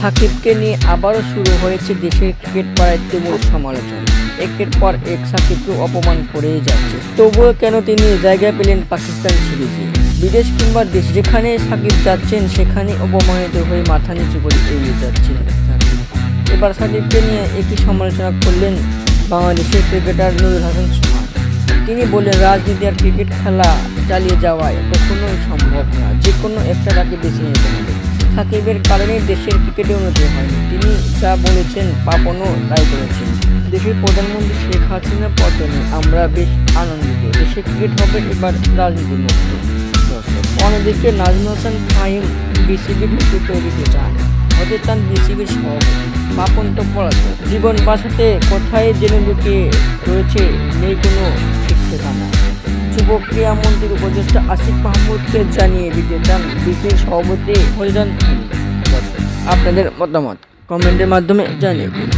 সাকিবকে নিয়ে আবারও শুরু হয়েছে দেশের ক্রিকেট পাড়ায় তুমুল সমালোচনা। একের পর এক সাকিবকে অপমান করেই যাচ্ছে। তবুও কেন তিনি জায়গা পেলেন পাকিস্তান সিরিজে? বিদেশ কিংবা দেশ যেখানে সাকিব যাচ্ছেন, সেখানে অপমানিত হয়ে মাথা নিচু করে এগিয়ে যাচ্ছেন এবার সাকিবকে নিয়ে একই সমালোচনা করলেন বাংলাদেশের ক্রিকেটার নুরুল হাসান সোহান। তিনি বললেন, রাজনীতি আর ক্রিকেট খেলা চালিয়ে যাওয়ায় কখনোই সম্ভব না। যে কোনো একটা তাকে বেছে নিতে হবে। সাকিবের কারণেই দেশের ক্রিকেটে উন্নতি হয়নি। তিনি যা বলেছেন পাপনও তাই করেছেন। দেশের প্রধানমন্ত্রী শেখ হাসিনা পতনে আমরা বেশ আনন্দিত। দেশের ক্রিকেট হবে এবার রাজনীতি মুক্ত অন্যদিকে নাজমুল হাসান ফাহিম বিসিবির নেতৃত্ব দিতে চান হতে চান বিসিবির সভাপতি। পাপন তো পড়াতো জীবন বাঁচাতে কোথায় যেন লুকিয়ে রয়েছে, নেই কোনো ঠিক ঠিকানা যুব মন্দির উপদেষ্টা আসিফ মাহমুদকে জানিয়ে দিতে চান বিসির সভাপতি। দর্শক, আপনাদের মতামত কমেন্টের মাধ্যমে জানিয়ে দিন